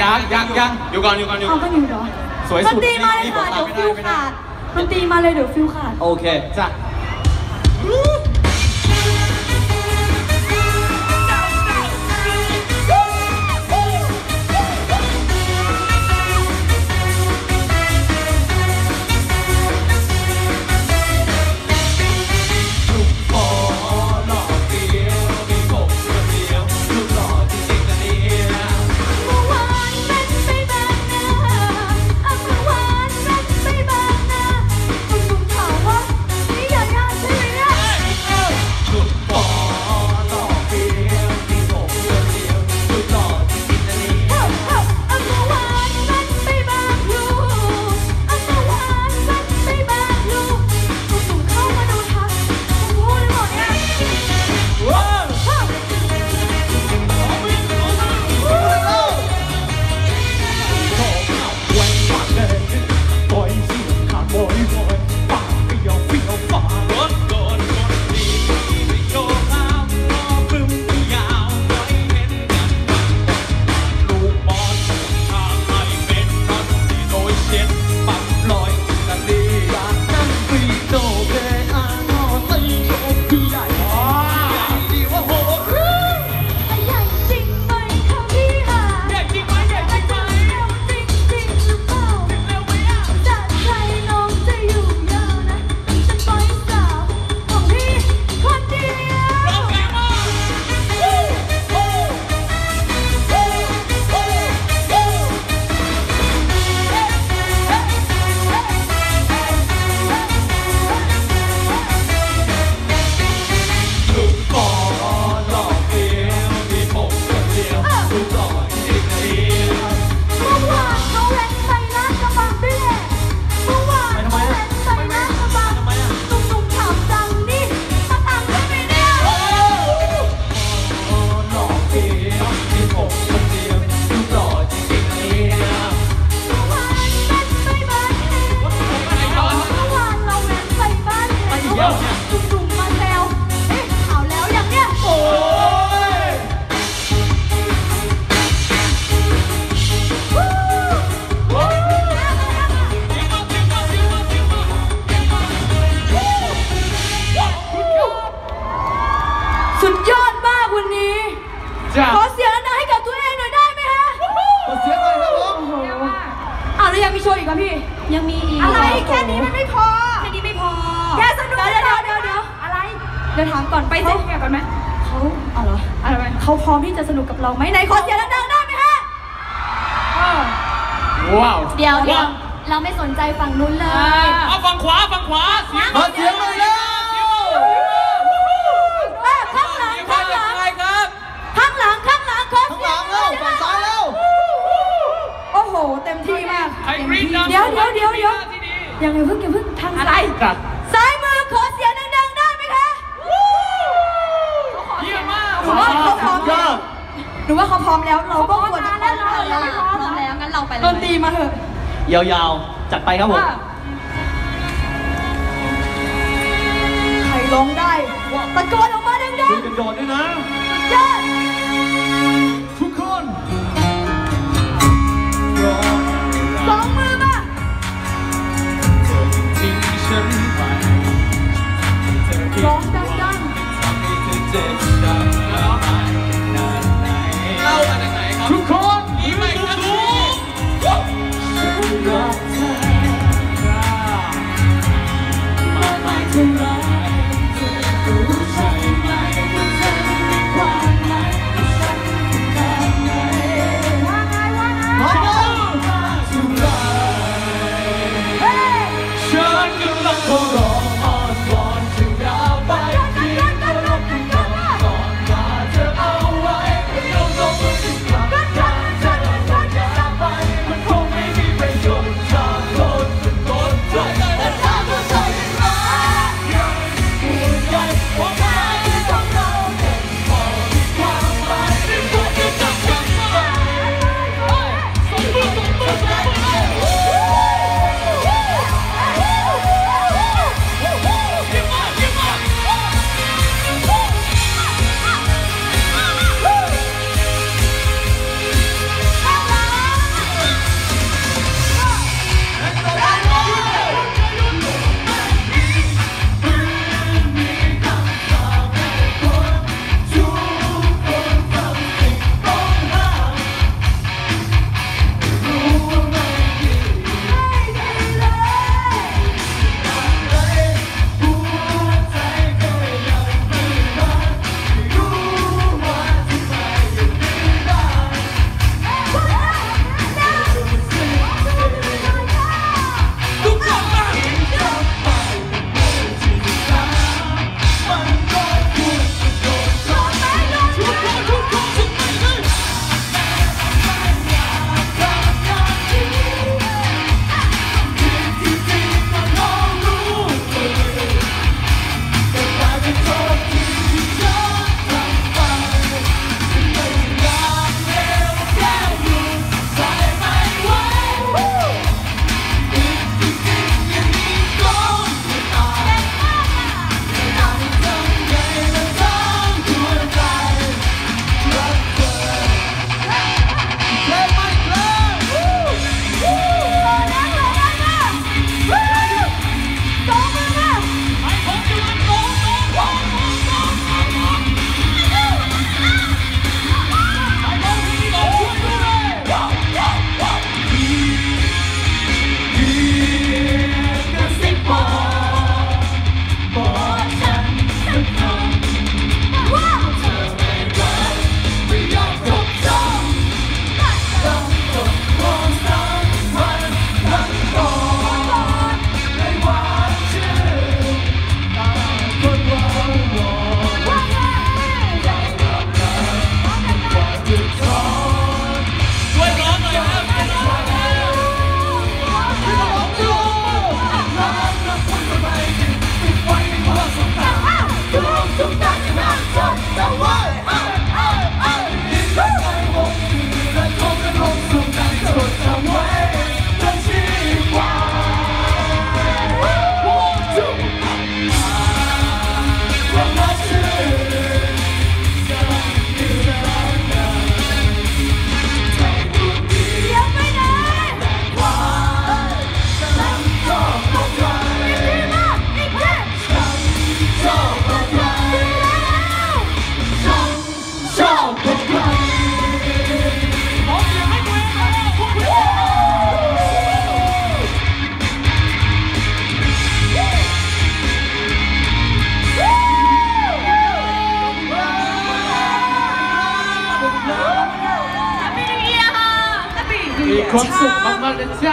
ยังยังยังอยู่ก่อนอยู่ก่อนอยู่เอาก็อยู่เหรอสวยดสุนดตรีมาเลยค่ะนี่เดี๋ยวผมฟิวตามขาดไม่ดนตรีมาเลยเดี๋ยวฟิวขาดโอเคจ้ะ แล้วยังมีโชว์อีกเหรอพี่ ยังมีอีกอะไรแค่นี้มันไม่พอ แค่นี้ไม่พอแค่สนุกเดี๋ยวเดี๋ยวเดี๋ยวเดี๋ยวอะไร เดี๋ยวถามก่อนไปเซ็นเกียร์ก่อนไหมเขาเอาเหรออะไรไหมเขาพร้อมที่จะสนุกกับเราไหมไหนขอเสียงดังๆได้ไหมฮะเออว้าวเดี๋ยวเดี๋ยวเราไม่สนใจฝั่งนู้นเลยเอาฝั่งขวาฝั่งขวาเสียงขอเสียงหน่อยแล้ว เออข้างหลังข้างหลัง ครับ ข้างหลังข้างหลังขอ ข้าง เสี ห ย ลั ง งแล้วฝั่งซ้ายแล้ว โอ้โห เต็ มที่มากใครกรี๊ดดังเดี๋ยวเดี๋ยวเดี๋ยวเดี๋ยวที่ดียังไงเพิ่งอย่าเพิ่งทางอะไรครับซ้ายมือขอเสียงดังๆได้ไหมคะเยี่ยมมากหนูว่าเขาพร้อมยแล้อวดหนูว่าเขาพร้อมแล้วเราก็ควรจะพร้อมเราแล้วไม่พร้อมแล้วงั้นเราไปเลยดนตรีมาเถอะยาวๆจัดไปครับผมใครร้องได้ตะโกนออกมาดังคุณกันโดดด้วยนะๆสุดยอด I'm not all. มีความสุ